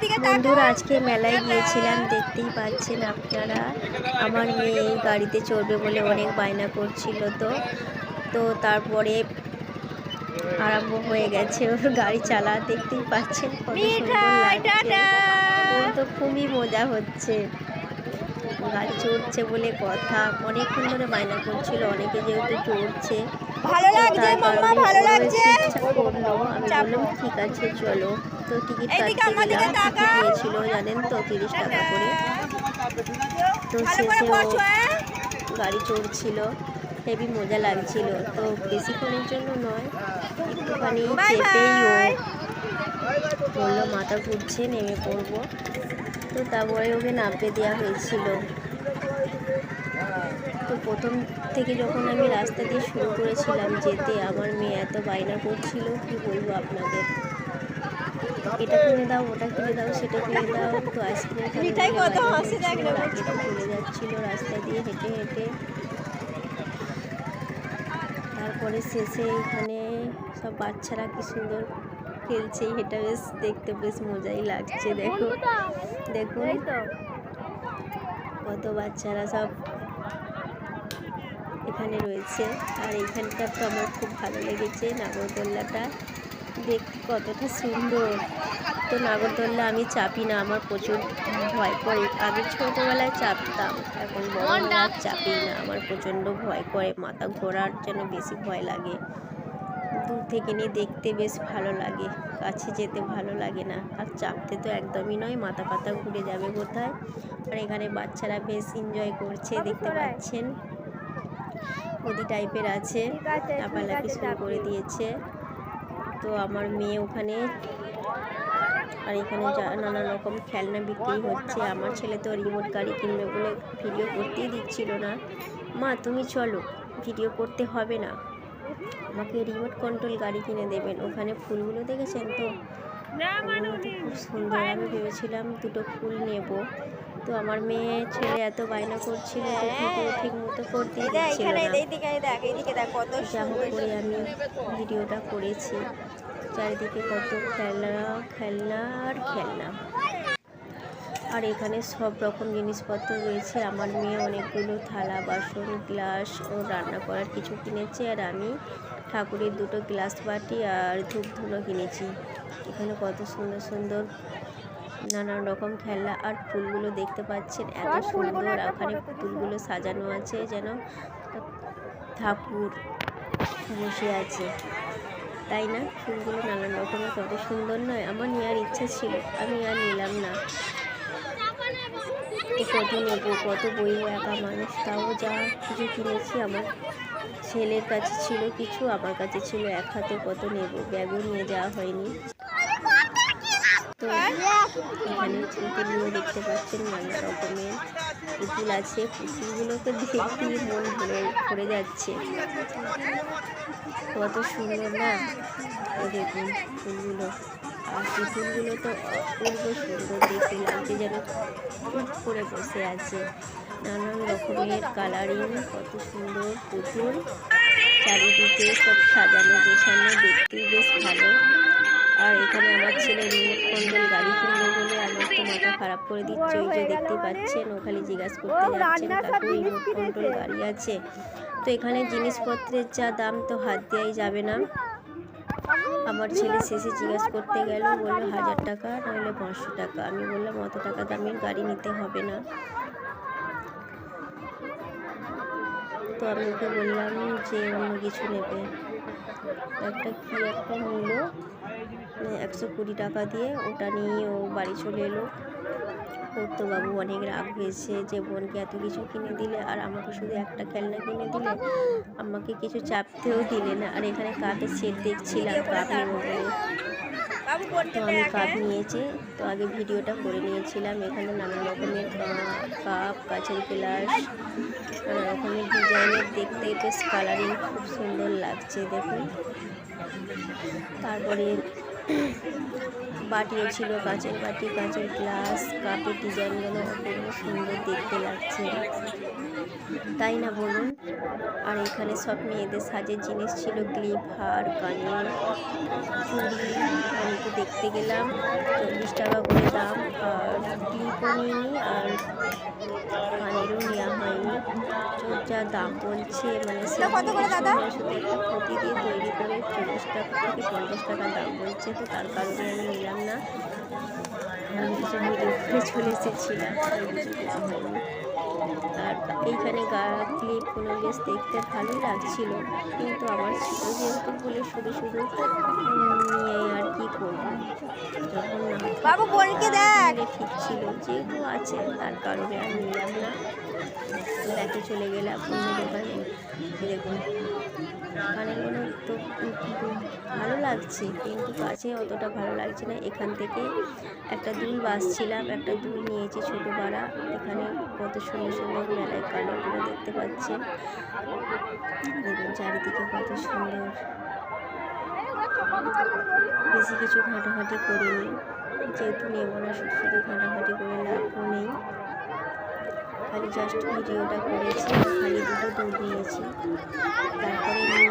বন্ধুরা আজকে মেলায় গিয়েছিলাম দেখতেই পাচ্ছেন আপনারা। আমার মেয়ে এই গাড়িতে চড়বে বলে অনেক বায়না করছিল তো। তো তারপরে আরম্ভ হয়ে গেছে ওর গাড়ি চালা দেখতেই পাচ্ছেন তো খুবই মজা হচ্ছে। গাড়ি চড়ছে বলে কথা। অনেকক্ষণ ধরে বায়না করছিল অনেকে যেহেতু চড়ছে। ভালো তো লাগছে মাম্মা ভালো লাগছে? করল আমি বললাম ঠিক আছে চলো। তো টিকিট কাটতে গেলাম টিকিট। নিয়েছিল জানেন তো তিরিশ টাকা করে। তো শেষে ও হ্যাঁ? গাড়ি চড়ছিল। হেভি মজা লাগছিল। তো বেশিক্ষণের জন্য নয় একটুখানি চেপেই ও বলল মাথা ঘুরছে নেমে পড়ব। তো তারপরে ওকে নামতে দেওয়া হয়েছিল। তো প্রথম থেকে যখন আমি রাস্তা দিয়ে শুরু করেছিলাম যেতে আমার মেয়ে এত বায়না করছিল কি বলব আপনাদের? এটা কিনে দাও ওটা কিনে দাও সেটা কিনে দাও তো আইসক্রিম চলে যাচ্ছিল রাস্তা দিয়ে হেঁটে হেঁটে। তারপরে শেষে এখানে সব বাচ্চারা কি সুন্দর খেলছে এটা বেশ দেখতে বেশ মজাই লাগছে দেখো। দেখুন। কত বাচ্চারা সব এখানে রয়েছে। আর এইখানটা তো আমার খুব ভালো লেগেছে নাগরদোল্লাটা। দেখতে কতটা সুন্দর। তো নাগরদোল্লা আমি চাপি না আমার প্রচুর ভয় করে। আগে ছোটোবেলায় চাপতাম এখন বড় চাপি না আমার প্রচণ্ড ভয় করে। মাথা ঘোরার যেন বেশি ভয় লাগে। দূর থেকে নিয়ে দেখতে বেশ ভালো লাগে। কাছে যেতে ভালো লাগে না। আর চাপতে তো একদমই নয় মাথা পাতা ঘুরে যাবে কোথায় আর এখানে বাচ্চারা বেশ এনজয় করছে দেখতে পাচ্ছেন। নদী টাইপের আছে লাফালাফি শুরু করে দিয়েছে। তো আমার মেয়ে ওখানে আর এখানে যা- নানা রকম খেলনা বিক্রি হচ্ছে। আমার ছেলে তো রিমোট গাড়ি কিনবে বলে ভিডিও করতেই দিচ্ছিল না। মা তুমি চলো ভিডিও করতে হবে না। আমাকে রিমোট কন্ট্রোল গাড়ি কিনে দেবেন। ওখানে ফুলগুলো দেখেছেন তো? খুব সুন্দর। আমি ভেবেছিলাম দুটো ফুল নেব। তো আমার মেয়ে ছেলে এত বায়না করছিল তো ভিডিও ঠিক মতো দেখ দিচ্ছিল না। দেখ কত যা হোক করে আমি ভিডিওটা করেছি। চারিদিকে কত খেলনা খেলনা আর খেলনা। আর এখানে সব রকম জিনিসপত্র রয়েছে। আমার মেয়ে অনেকগুলো থালা বাসন গ্লাস ও রান্না করার কিছু কিনেছে। আর আমি ঠাকুরের দুটো গ্লাস বাটি আর ধূপ ধুনো কিনেছি। এখানে কত সুন্দর সুন্দর নানান রকম খেলনা আর ফুলগুলো দেখতে পাচ্ছেন। এত সুন্দর ওখানে ফুলগুলো সাজানো আছে যেন ঠাকুর বসে আছে। তাই না? ফুলগুলো নানান রকমের কত সুন্দর নয়। আমার নেওয়ার ইচ্ছা ছিল। আমি আর নিলাম না। কত নেব কত বই একা মানুষ, তাও যা কিছু কিনেছি আমার ছেলের কাছে ছিল কিছু, আমার কাছে ছিল এক হাতে কত নেব, ব্যাগও নিয়ে যাওয়া হয়নি। তো এখানে দেখতে পাচ্ছেন নানা রকমের, পুতুল আছে, পুতুলগুলোকে দেখতে মন ভরে ভরে যাচ্ছে। কত সুন্দর না দেখুন ফুলগুলো আর পুতুলগুলো তো অপূর্ব সুন্দর দেখতে লাগছে যেন চুপ করে বসে আছে। নানান রকমের কালারিং কত সুন্দর পুতুল। চারিদিকে সব সাজানো গোছানো দেখতেই বেশ ভালো। আর এখানে আমার ছেলে রিমোট কন্ট্রোল গাড়ি কিনবে বলে আমার তো মাথা খারাপ করে দিচ্ছে। ওই যে দেখতে পাচ্ছেন ও খালি জিজ্ঞাসা করতে যাচ্ছেন কাকু রিমোট কন্ট্রোল গাড়ি আছে। তো এখানে জিনিসপত্রের যা দাম তো হাত দেওয়াই যাবে না। আমার ছেলে শেষে জিজ্ঞাসা করতে গেল, বলল, হাজার টাকা নইলে পাঁচশো টাকা। আমি বললাম, অত টাকা দামের গাড়ি নিতে হবে না। তো আমি ওকে বললাম যে, অন্য কিছু নেবে। একটা কি একটা নিল একশো কুড়ি টাকা দিয়ে ওটা নিয়ে ও বাড়ি চলে এলো। ওর তো বাবু অনেক রাগ হয়েছে যে বোনকে এত কিছু কিনে দিলে আর আমাকে শুধু একটা খেলনা কিনে দিলে? আমাকে কিছু চাপতেও দিলে না। আর এখানে কাপের সেট দেখছিলাম কাপ নেব পড়তে তো আমি কাপ? নিয়েছি তো আগে ভিডিওটা করে নিয়েছিলাম। এখানে নানা রকমের কাপ কাচের গ্লাস নানা রকমের ডিজাইনের দেখতে বেশ কালারিং খুব সুন্দর লাগছে দেখুন। তারপরে বাটিও ছিল, কাঁচের বাটি, কাঁচের গ্লাস, কাপের ডিজাইনগুলো অপূর্ব সুন্দর দেখতে লাগছে। তাই না বলুন? আর এখানে সব মেয়েদের সাজের জিনিস ছিল, ক্লিপ, হার, কানের, চুড়ি, আমি তো দেখতে গেলাম। চল্লিশ টাকা করে দাম, আর নেওয়া হয়নি ওর যা দাম বলছে মানে ক্ষতি দিয়ে তৈরি করে চল্লিশ টাকা থেকে পঞ্চাশ টাকা দাম বলছে তো তার কারণে আমি নিলাম না। আমি কিছু ভিডিও করে চলে এসেছিলাম আর এইখানে গা ক্লিপগুলো বেশ দেখতে ভালোই লাগছিল কিন্তু আমার ছিল যেহেতু বলে শুধু শুধু নিয়ে আর কি করব? যখন না বাবু বোনকে দেখ। ঠিক ছিল যেহেতু আছে তার কারণে আর নিলাম না। দেখে চলে গেলাম অন্য দোকানে দেখুন কানেরগুলো তো ভালো লাগছে, কিন্তু কাছে অতটা ভালো লাগছে না। এখান থেকে একটা দুল বাসছিলাম একটা দুল নিয়েছি ছোটো পাড়া এখানে কত সুন্দর সুন্দর মেলায় কানেরগুলো দেখতে পাচ্ছেন। দেখুন চারিদিকে কত সুন্দর। বেশি কিছু ঘাটাঘাটি করিনি। যেহেতু নেব না, শুধু শুধু ঘাটাঘাটি করে লাভও নেই। খালি জাস্ট ভিডিওটা করেছি খালি দুটো দৌড় দিয়েছি। তারপরে নিয়ে